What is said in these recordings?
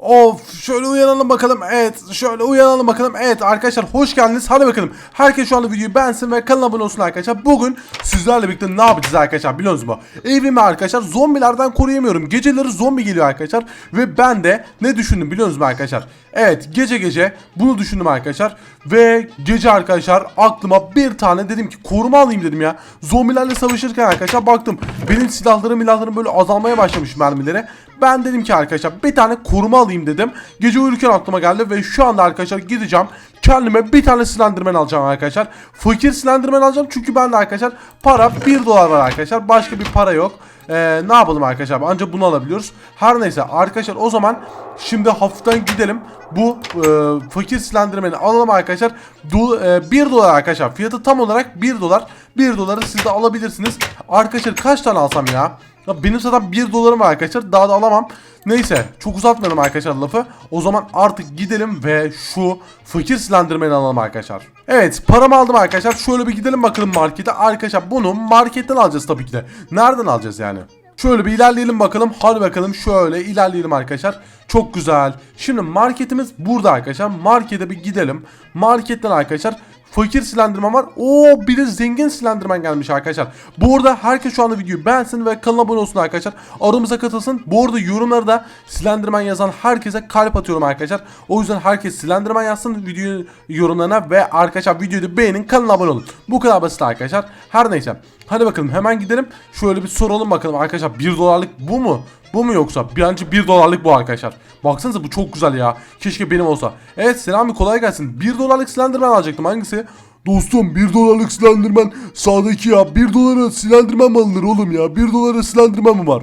Of şöyle uyanalım bakalım. Evet şöyle uyanalım bakalım. Evet arkadaşlar hoş geldiniz. Hadi bakalım. Herkes şu anda videoyu beğensin ve kanala abone olsun arkadaşlar. Bugün sizlerle birlikte ne yapacağız arkadaşlar biliyorsunuz mu? Evimi arkadaşlar zombilerden koruyamıyorum. Geceleri zombi geliyor arkadaşlar. Ve ben de ne düşündüm biliyorsunuz mu arkadaşlar? Evet gece gece bunu düşündüm arkadaşlar. Ve gece arkadaşlar aklıma bir tane dedim ki koruma alayım dedim ya. Zombilerle savaşırken arkadaşlar baktım. Benim silahlarım milahlarım böyle azalmaya başlamış mermileri. Ben dedim ki arkadaşlar bir tane koruma alayım dedim. Gece uyurken aklıma geldi ve şu anda arkadaşlar gideceğim. Kendime bir tane Slenderman alacağım arkadaşlar. Fakir Slenderman alacağım çünkü bende arkadaşlar para 1 dolar var arkadaşlar. Başka bir para yok. Ee, ne yapalım arkadaşlar ancak bunu alabiliyoruz. Her neyse arkadaşlar o zaman şimdi hafiften gidelim. Bu e, fakir Slenderman'i alalım arkadaşlar. Do, e, 1 dolar arkadaşlar. Fiyatı tam olarak 1 dolar. 1 doları siz de alabilirsiniz. Arkadaşlar kaç tane alsam ya? Ya benim zaten 1 dolarım var arkadaşlar. Daha da alamam. Neyse çok uzatmayalım arkadaşlar lafı. O zaman artık gidelim ve şu fakir Slenderman'i alalım arkadaşlar. Evet paramı aldım arkadaşlar. Şöyle bir gidelim bakalım markete. Arkadaşlar bunu marketten alacağız tabii ki de. Nereden alacağız yani? Şöyle bir ilerleyelim bakalım. Hadi bakalım şöyle ilerleyelim arkadaşlar. Çok güzel. Şimdi marketimiz burada arkadaşlar. Markete bir gidelim. Marketten arkadaşlar fakir Slenderman var. Oo bir de zengin Slenderman gelmiş arkadaşlar. Bu arada herkes şu anda videoyu beğensin ve kanala abone olsun arkadaşlar. Aramıza katılsın. Bu arada yorumlarda Slenderman yazan herkese kalp atıyorum arkadaşlar. O yüzden herkes Slenderman yazsın video yorumlarına ve arkadaşlar videoyu da beğenin kanala abone olun. Bu kadar basit arkadaşlar. Her neyse. Hadi bakalım hemen gidelim. Şöyle bir soralım bakalım arkadaşlar 1 dolarlık bu mu? Bu mu yoksa? Bence 1 dolarlık bu arkadaşlar. Baksanıza bu çok güzel ya. Keşke benim olsa. Evet Selami kolay gelsin. 1 dolarlık Slenderman alacaktım. Hangisi? Dostum 1 dolarlık Slenderman sağdaki ya 1 dolara Slenderman mı alınır oğlum ya 1 dolara Slenderman mı var?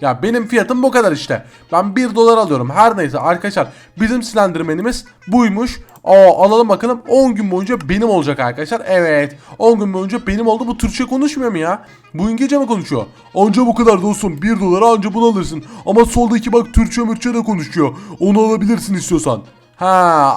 Ya benim fiyatım bu kadar işte. Ben 1 dolar alıyorum. Her neyse arkadaşlar bizim Slenderman'imiz buymuş. Aa alalım bakalım 10 gün boyunca benim olacak arkadaşlar. Evet 10 gün boyunca benim oldu. Bu Türkçe konuşmuyor mu ya? Bu İngilizce mi konuşuyor? Anca bu kadar dostum 1 dolara anca bunu alırsın ama soldaki bak Türkçe mürçe de konuşuyor onu alabilirsin istiyorsan. Ha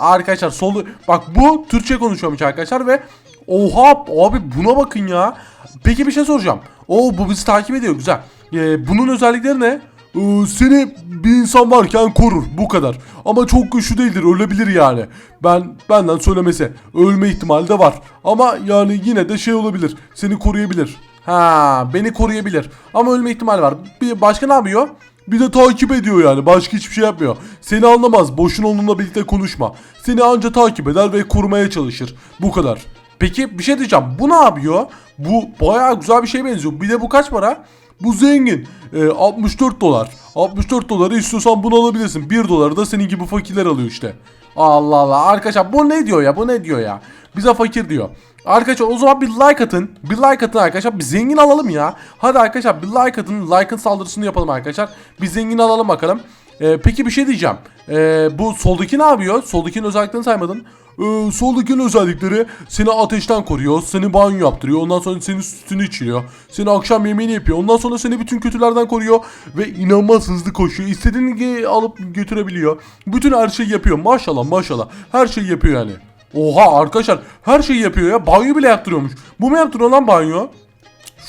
arkadaşlar solu bak bu Türkçe konuşuyormuş arkadaşlar ve oha abi buna bakın ya. Peki bir şey soracağım. Oo bu bizi takip ediyor güzel. Ee, bunun özellikleri ne? Ee, seni bir insan varken korur bu kadar ama çok güçlü değildir ölebilir yani ben benden söylemesi ölme ihtimali de var ama yani yine de şey olabilir seni koruyabilir Ha beni koruyabilir ama ölme ihtimali var. Bir başka ne yapıyor? Bir de takip ediyor yani. Başka hiçbir şey yapmıyor. Seni anlamaz. Boşuna onunla birlikte konuşma. Seni anca takip eder ve korumaya çalışır. Bu kadar. Peki bir şey diyeceğim. Bu ne yapıyor? Bu bayağı güzel bir şey benziyor. Bir de bu kaç para? Bu zengin. Ee, 64 dolar. 64 doları istiyorsan bunu alabilirsin. 1 doları da senin gibi fakirler alıyor işte. Allah Allah. Arkadaşlar bu ne diyor ya? Bu ne diyor ya? Bize fakir diyor. Arkadaşlar o zaman bir like atın. Bir like atın arkadaşlar. Bir zengin alalım ya. Hadi arkadaşlar bir like atın. Like'ın saldırısını yapalım arkadaşlar. Bir zengin alalım bakalım. Ee, Peki bir şey diyeceğim. Ee, bu soldaki ne yapıyor? Soldakinin özelliklerini saymadın Ee, soldakinin özellikleri seni ateşten koruyor, seni banyo yaptırıyor, ondan sonra senin sütünü içiriyor, seni akşam yemeğini yapıyor, ondan sonra seni bütün kötülerden koruyor ve inanılmaz hızlı koşuyor. İstediğini alıp götürebiliyor. Bütün her şeyi yapıyor. Maşallah maşallah. Her şeyi yapıyor yani. Oha arkadaşlar her şeyi yapıyor ya banyo bile yaptırıyormuş Bu mu yaptırıyor lan banyo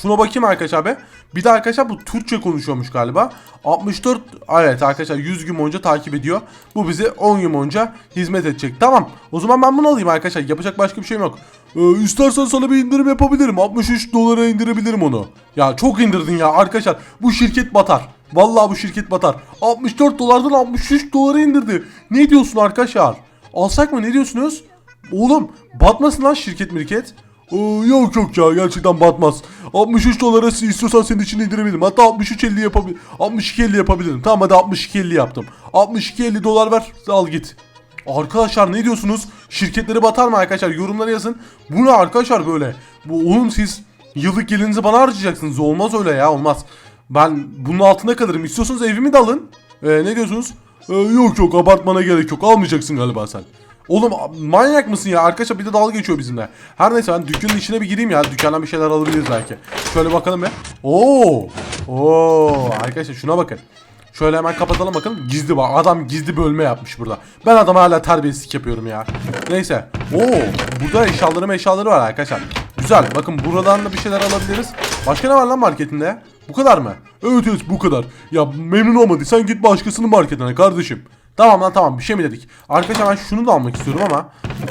Şuna bakayım arkadaşlar be. Bir de arkadaşlar bu Türkçe konuşuyormuş galiba. 64 evet arkadaşlar 100 gün boyunca takip ediyor. Bu bize 10 gün boyunca hizmet edecek. Tamam. O zaman ben bunu alayım arkadaşlar. Yapacak başka bir şeyim yok. Ee, istersen sana bir indirim yapabilirim. 63 dolara indirebilirim onu. Ya çok indirdin ya arkadaşlar. Bu şirket batar. Vallahi bu şirket batar. 64 dolardan 63 dolara indirdi. Ne diyorsun arkadaşlar? Alsak mı ne diyorsunuz? Oğlum batmasın lan şirket mirket. Ee, yok yok ya gerçekten batmaz. 63 dolara istiyorsan senin için indirebilirim. Hatta 63.50 yapabilirim. 62.50 yapabilirim. Tamam hadi 62.50 yaptım. 62.50 dolar ver al git. Arkadaşlar ne diyorsunuz? Şirketleri batar mı arkadaşlar? Yorumlara yazın. Bu ne arkadaşlar böyle? Bu oğlum siz yıllık gelirinizi bana harcayacaksınız. Olmaz öyle ya olmaz. Ben bunun altında kalırım. İstiyorsanız evimi de alın. Ee, ne diyorsunuz? Ee, yok yok abartmana gerek yok. Almayacaksın galiba sen. Oğlum manyak mısın ya? Arkadaşlar bir de dalga geçiyor bizimle. Her neyse ben dükkanın içine bir gireyim ya. Dükkandan bir şeyler alabiliriz belki. Şöyle bakalım bir. Oo! Oo! Arkadaşlar şuna bakın. Şöyle hemen kapatalım bakalım. Gizli bak. Adam gizli bölme yapmış burada. Ben adama hala terbiyesizlik yapıyorum ya. Neyse. Oo! Burada eşyaları eşyaları var arkadaşlar. Güzel. Bakın buradan da bir şeyler alabiliriz. Başka ne var lan marketinde? Bu kadar mı? Evet evet bu kadar. Ya memnun olmadıysan git başkasının marketine kardeşim. Tamam lan tamam bir şey mi dedik? Arkadaşlar ben şunu da almak istiyorum ama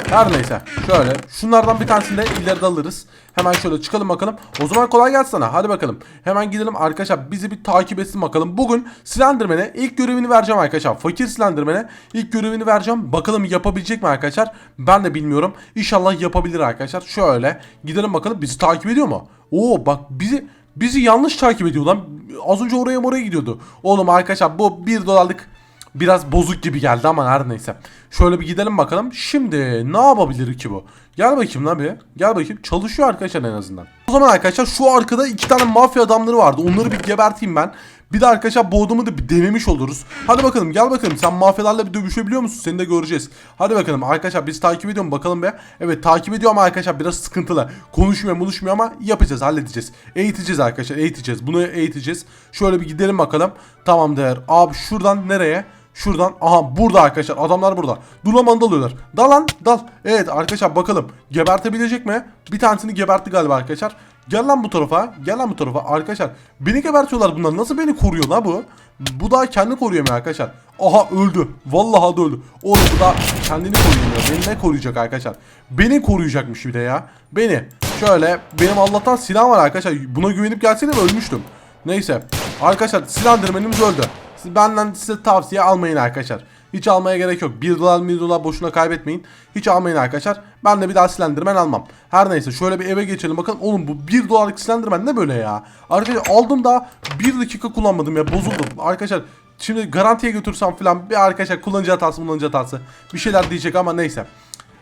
her neyse. Şöyle şunlardan bir tanesini de ileride alırız. Hemen şöyle çıkalım bakalım. O zaman kolay gelsin sana. Hadi bakalım. Hemen gidelim arkadaşlar. Bizi bir takip etsin bakalım. Bugün Slenderman'e ilk görevini vereceğim arkadaşlar. Fakir Slenderman'e ilk görevini vereceğim. Bakalım yapabilecek mi arkadaşlar? Ben de bilmiyorum. İnşallah yapabilir arkadaşlar. Şöyle gidelim bakalım. Bizi takip ediyor mu? Oo bak bizi bizi yanlış takip ediyor lan. Az önce oraya oraya gidiyordu. Oğlum arkadaşlar bu 1 dolarlık biraz bozuk gibi geldi ama her neyse. Şöyle bir gidelim bakalım. Şimdi ne yapabilir ki bu? Gel bakayım lan bir. Gel bakayım. Çalışıyor arkadaşlar en azından. O zaman arkadaşlar şu arkada iki tane mafya adamları vardı. Onları bir geberteyim ben. Bir de arkadaşlar adamı da bir denemiş oluruz. Hadi bakalım gel bakalım. Sen mafyalarla bir dövüşebiliyor musun? Seni de göreceğiz. Hadi bakalım arkadaşlar biz takip ediyor mu bakalım be. Evet takip ediyor ama arkadaşlar biraz sıkıntılı. Konuşmuyor konuşmuyor ama yapacağız halledeceğiz. Eğiteceğiz arkadaşlar eğiteceğiz. Bunu eğiteceğiz. Şöyle bir gidelim bakalım. Tamamdır. Abi şuradan nereye? Şuradan aha burada arkadaşlar adamlar burada. Dulaman dalıyorlar. Dal lan dal. Evet arkadaşlar bakalım gebertebilecek mi? Bir tanesini gebertti galiba arkadaşlar. Gel lan bu tarafa. Gel lan bu tarafa. Arkadaşlar beni gebertiyorlar bunlar. Nasıl beni koruyor la bu? Bu da kendi koruyor mu arkadaşlar? Aha öldü. Vallahi da öldü. Oğlum bu da kendini koruyamıyor. Beni ne koruyacak arkadaşlar? Beni koruyacakmış bir de ya. Beni. Şöyle benim Allah'tan silah var arkadaşlar. Buna güvenip gelseydim ölmüştüm. Neyse. Arkadaşlar silendirmenimiz öldü. Benden size tavsiye almayın arkadaşlar. Hiç almaya gerek yok. 1 dolar 1 dolar boşuna kaybetmeyin. Hiç almayın arkadaşlar. Ben de bir daha silendirmen almam. Her neyse şöyle bir eve geçelim. Bakın oğlum bu 1 dolarlık silendirmen ne böyle ya? Arkadaşlar aldım da 1 dakika kullanmadım ya bozuldum. Arkadaşlar şimdi garantiye götürsem falan bir arkadaşlar kullanıcı hatası kullanıcı hatası bir şeyler diyecek ama neyse.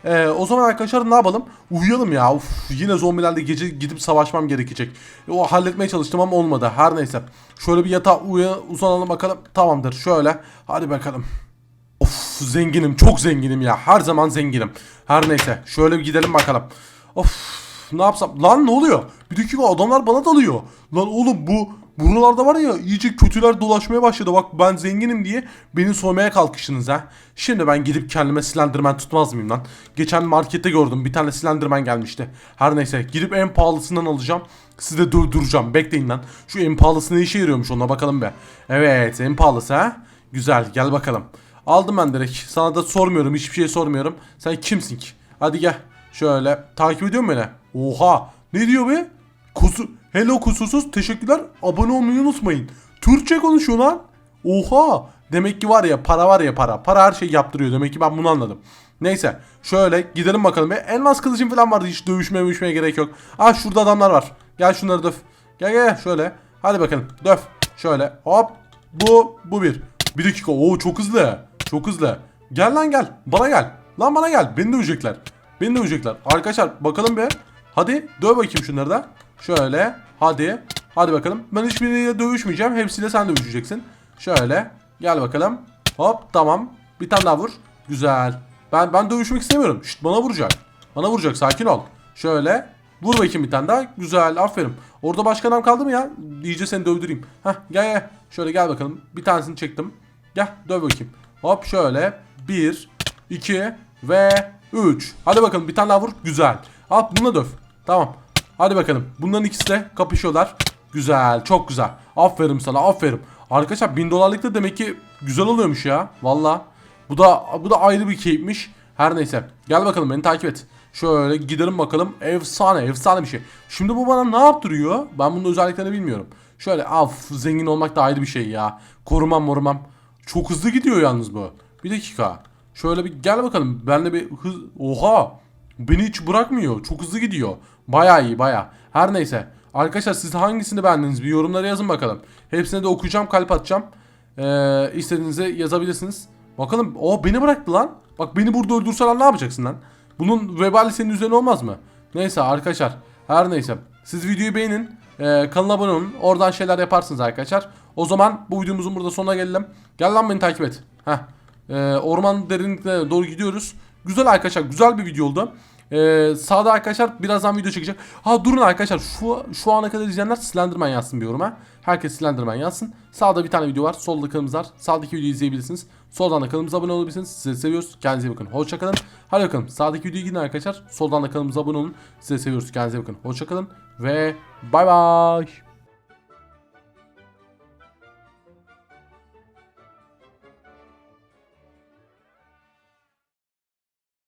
Ee, o zaman arkadaşlar ne yapalım? Uyuyalım ya. Uf, yine zombilerle gece gidip savaşmam gerekecek. O halletmeye çalıştım ama olmadı. Her neyse. Şöyle bir yatağa uya, uzanalım bakalım. Tamamdır. Şöyle. Hadi bakalım. Of zenginim. Çok zenginim ya. Her zaman zenginim. Her neyse. Şöyle bir gidelim bakalım. Of ne yapsam? Lan ne oluyor? Bir dakika adamlar bana dalıyor. Lan oğlum bu buralarda var ya iyice kötüler dolaşmaya başladı. Bak ben zenginim diye beni soymaya kalkıştınız ha. Şimdi ben gidip kendime Slenderman tutmaz mıyım lan? Geçen markette gördüm bir tane Slenderman gelmişti. Her neyse gidip en pahalısından alacağım. Sizi de durduracağım. Bekleyin lan. Şu en pahalısı ne işe yarıyormuş ona bakalım be. Evet en pahalısı ha. Güzel gel bakalım. Aldım ben direkt. Sana da sormuyorum hiçbir şey sormuyorum. Sen kimsin ki? Hadi gel. Şöyle takip ediyor musun beni? Oha. Ne diyor be? Kusu Hello kusursuz teşekkürler. Abone olmayı unutmayın. Türkçe konuşuyor lan. Oha. Demek ki var ya para var ya para. Para her şeyi yaptırıyor. Demek ki ben bunu anladım. Neyse. Şöyle gidelim bakalım. be. Elmas kılıcım falan vardı. Hiç dövüşmeye dövüşmeye gerek yok. Ah şurada adamlar var. Gel şunları döv. Gel gel şöyle. Hadi bakalım. Döv. Şöyle. Hop. Bu. Bu bir. Bir dakika. Oo çok hızlı. Çok hızlı. Gel lan gel. Bana gel. Lan bana gel. Beni dövecekler. Beni dövecekler. Arkadaşlar bakalım be. Hadi döv bakayım şunları da. Şöyle. Hadi. Hadi bakalım. Ben hiçbiriyle dövüşmeyeceğim. Hepsiyle sen dövüşeceksin. Şöyle. Gel bakalım. Hop tamam. Bir tane daha vur. Güzel. Ben ben dövüşmek istemiyorum. Şşt bana vuracak. Bana vuracak. Sakin ol. Şöyle. Vur bakayım bir tane daha. Güzel. Aferin. Orada başka adam kaldı mı ya? İyice seni dövdüreyim. Hah gel gel. Şöyle gel bakalım. Bir tanesini çektim. Gel döv bakayım. Hop şöyle. 1, 2 ve 3. Hadi bakalım bir tane daha vur. Güzel. Al bunu döv. Tamam. Hadi bakalım. Bunların ikisi de kapışıyorlar. Güzel. Çok güzel. Aferin sana. Aferin. Arkadaşlar 1000 dolarlık da demek ki güzel oluyormuş ya. Valla. Bu da bu da ayrı bir keyifmiş. Her neyse. Gel bakalım beni takip et. Şöyle gidelim bakalım. Efsane. Efsane bir şey. Şimdi bu bana ne yaptırıyor? Ben bunun özelliklerini bilmiyorum. Şöyle af zengin olmak da ayrı bir şey ya. Korumam morumam. Çok hızlı gidiyor yalnız bu. Bir dakika. Şöyle bir gel bakalım. Benle bir hız... Oha. Beni hiç bırakmıyor. Çok hızlı gidiyor. Baya iyi baya. Her neyse. Arkadaşlar siz hangisini beğendiniz? Bir yorumlara yazın bakalım. Hepsine de okuyacağım. Kalp atacağım. Ee, istediğinizi yazabilirsiniz. Bakalım. O beni bıraktı lan. Bak beni burada öldürseler ne yapacaksın lan? Bunun vebali senin üzerine olmaz mı? Neyse arkadaşlar. Her neyse. Siz videoyu beğenin. Ee, kanala abone olun. Oradan şeyler yaparsınız arkadaşlar. O zaman bu videomuzun burada sonuna gelelim. Gel lan beni takip et. Heh. Ee, orman derinliklerine doğru gidiyoruz. Güzel arkadaşlar. Güzel bir video oldu. Ee, sağda arkadaşlar birazdan video çekecek. Ha durun arkadaşlar şu şu ana kadar izleyenler Slenderman yazsın bir yoruma. Herkes Slenderman yazsın. Sağda bir tane video var. Solda kanalımız var. Sağdaki videoyu izleyebilirsiniz. Soldan da kanalımıza abone olabilirsiniz. Sizi seviyoruz. Kendinize bakın. Hoşçakalın. Hadi bakalım. Sağdaki videoyu gidin arkadaşlar. Soldan da kanalımıza abone olun. Sizi seviyoruz. Kendinize bakın. Hoşçakalın. Ve bay bay.